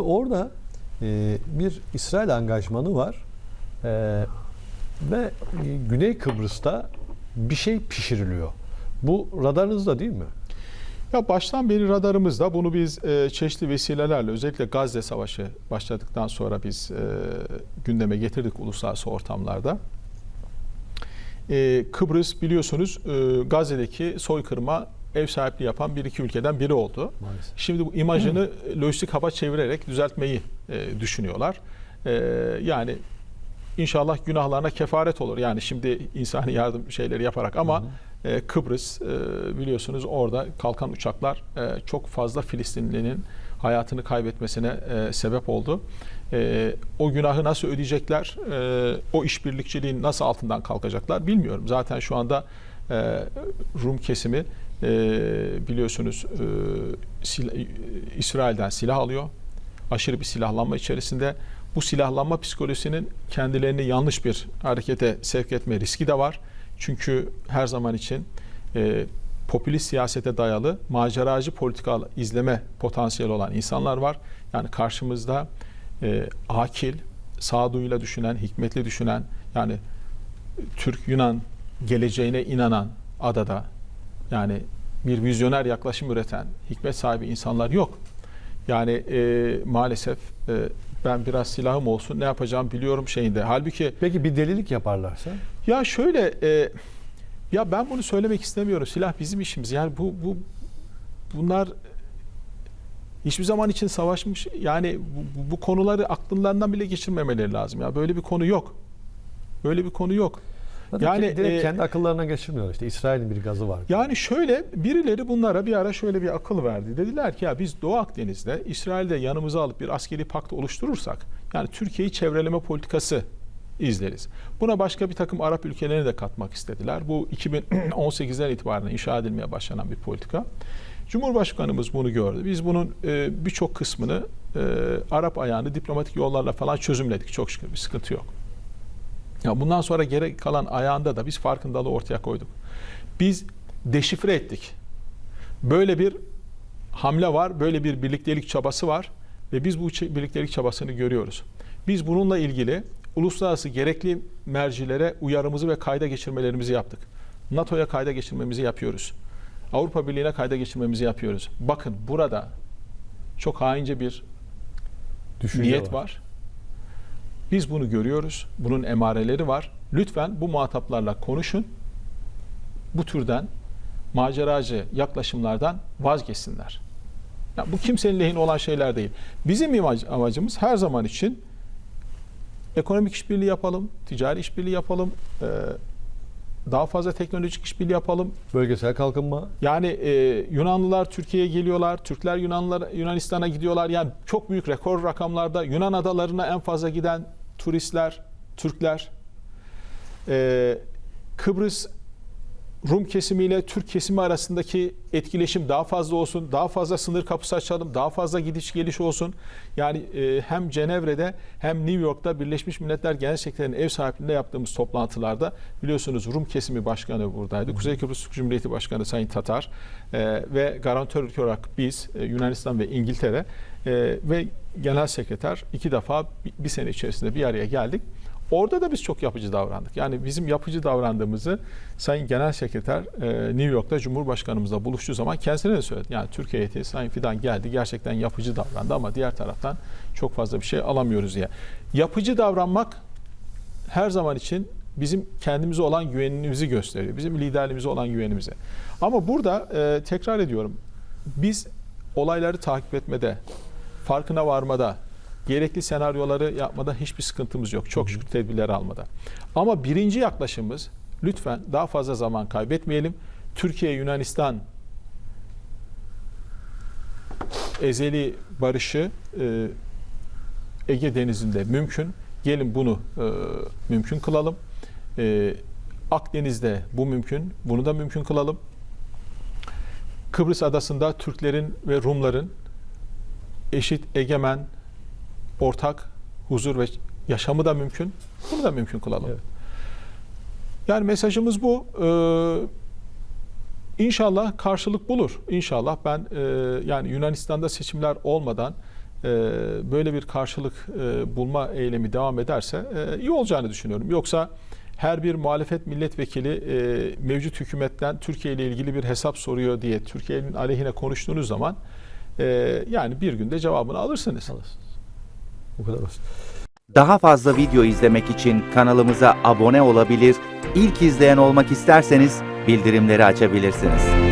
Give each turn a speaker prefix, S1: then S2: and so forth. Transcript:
S1: Şimdi orada e, bir İsrail angajmanı var E, ve e, Güney Kıbrıs'ta bir şey pişiriliyor. Bu radarınızda değil mi?
S2: Ya baştan beri radarımızda bunu biz e, çeşitli vesilelerle özellikle Gazze Savaşı başladıktan sonra biz e, gündeme getirdik uluslararası ortamlarda. E, Kıbrıs biliyorsunuz e, Gazze'deki soykırıma ev sahipliği yapan bir iki ülkeden biri oldu.
S1: Maalesef.
S2: Şimdi bu imajını lojistik hava çevirerek düzeltmeyi e, düşünüyorlar. E, yani inşallah günahlarına kefaret olur. Yani şimdi insani yardım şeyleri yaparak ama e, Kıbrıs e, biliyorsunuz orada kalkan uçaklar e, çok fazla Filistinlinin hayatını kaybetmesine e, sebep oldu. E, o günahı nasıl ödeyecekler? E, o işbirlikçiliğin nasıl altından kalkacaklar bilmiyorum. Zaten şu anda e, Rum kesimi e, biliyorsunuz e, sil- İsrail'den silah alıyor. Aşırı bir silahlanma içerisinde. Bu silahlanma psikolojisinin kendilerini yanlış bir harekete sevk etme riski de var. Çünkü her zaman için e, popülist siyasete dayalı maceracı politika izleme potansiyeli olan insanlar var. Yani karşımızda e, akil, sağduyuyla düşünen, hikmetli düşünen yani Türk-Yunan geleceğine inanan adada yani bir vizyoner yaklaşım üreten, hikmet sahibi insanlar yok. Yani e, maalesef e, ben biraz silahım olsun ne yapacağım biliyorum şeyinde. Halbuki
S1: Peki bir delilik yaparlarsa?
S2: ya şöyle e, ya ben bunu söylemek istemiyorum. Silah bizim işimiz. Yani bu bu bunlar hiçbir zaman için savaşmış yani bu, bu- konuları akllarından bile geçirmemeleri lazım. Ya böyle bir konu yok. Böyle bir konu yok.
S1: Zaten
S2: Yani,
S1: direkt
S2: e,
S1: kendi akıllarına geçirmiyor. İşte İsrail'in bir gazı var.
S2: Yani şöyle birileri bunlara bir ara şöyle bir akıl verdi. Dediler ki ya biz Doğu Akdeniz'de İsrail'de yanımıza alıp bir askeri pakt oluşturursak yani Türkiye'yi çevreleme politikası izleriz. Buna başka bir takım Arap ülkelerini de katmak istediler. Bu 2018'den itibaren inşa edilmeye başlanan bir politika. Cumhurbaşkanımız bunu gördü. Biz bunun e, birçok kısmını e, Arap ayağını diplomatik yollarla falan çözümledik. Çok şükür bir sıkıntı yok. Ya bundan sonra gerek kalan ayağında da biz farkındalığı ortaya koyduk. Biz deşifre ettik. Böyle bir hamle var, böyle bir birliktelik çabası var ve biz bu birliktelik çabasını görüyoruz. Biz bununla ilgili uluslararası gerekli mercilere uyarımızı ve kayda geçirmelerimizi yaptık. NATO'ya kayda geçirmemizi yapıyoruz. Avrupa Birliği'ne kayda geçirmemizi yapıyoruz. Bakın burada çok haince bir
S1: Düşünce
S2: niyet var. Biz bunu görüyoruz. Bunun emareleri var. Lütfen bu muhataplarla konuşun. Bu türden maceracı yaklaşımlardan vazgeçsinler. Ya bu kimsenin lehine olan şeyler değil. Bizim imaj- amacımız her zaman için ekonomik işbirliği yapalım, ticari işbirliği yapalım, eee, daha fazla teknolojik işbirliği yapalım,
S1: Bölgesel kalkınma.
S2: yani e, Yunanlılar Türkiye'ye geliyorlar, Türkler Yunanlılar Yunanistan'a gidiyorlar. Yani çok büyük rekor rakamlarda Yunan adalarına en fazla giden turistler, Türkler. E, Kıbrıs Rum kesimiyle Türk kesimi arasındaki etkileşim daha fazla olsun, daha fazla sınır kapısı açalım, daha fazla gidiş geliş olsun. Yani e, hem Cenevre'de hem New York'ta Birleşmiş Milletler Genel Sekreterinin ev sahipliğinde yaptığımız toplantılarda biliyorsunuz Rum kesimi başkanı buradaydı. Kuzey Kıbrıs Türk Cumhuriyeti Başkanı Sayın Tatar e, ve garantör ülke olarak biz e, Yunanistan ve İngiltere e, ve Genel Sekreter iki defa bir, sene içerisinde bir araya geldik. Orada da biz çok yapıcı davrandık. Yani bizim yapıcı davrandığımızı Sayın Genel Sekreter e, New York'ta Cumhurbaşkanımızla buluştuğu zaman kendisine de söyledi. Yani Türkiye heyeti Sayın Fidan geldi gerçekten yapıcı davrandı ama diğer taraftan çok fazla bir şey alamıyoruz diye. Yapıcı davranmak her zaman için bizim kendimize olan güvenimizi gösteriyor. Bizim liderliğimize olan güvenimizi. Ama burada e, tekrar ediyorum biz olayları takip etmede, farkına varmada, gerekli senaryoları yapmada hiçbir sıkıntımız yok. Çok şükür tedbirleri almada. Ama birinci yaklaşımımız lütfen daha fazla zaman kaybetmeyelim. Türkiye, Yunanistan ezeli barışı e, Ege Denizi'nde mümkün. Gelin bunu e, mümkün kılalım. E, Akdeniz'de bu mümkün. Bunu da mümkün kılalım. Kıbrıs Adası'nda Türklerin ve Rumların eşit, egemen, ortak huzur ve yaşamı da mümkün. Bunu da mümkün kılalım.
S1: Evet.
S2: Yani mesajımız bu. Ee, inşallah karşılık bulur. İnşallah ben e, yani Yunanistan'da seçimler olmadan e, böyle bir karşılık e, bulma eylemi devam ederse e, iyi olacağını düşünüyorum. Yoksa her bir muhalefet milletvekili e, mevcut hükümetten Türkiye ile ilgili bir hesap soruyor diye Türkiye'nin aleyhine konuştuğunuz zaman e, yani bir günde cevabını alırsınız.
S1: Alırsınız. Bu kadar basit.
S3: Daha fazla video izlemek için kanalımıza abone olabilir, ilk izleyen olmak isterseniz bildirimleri açabilirsiniz.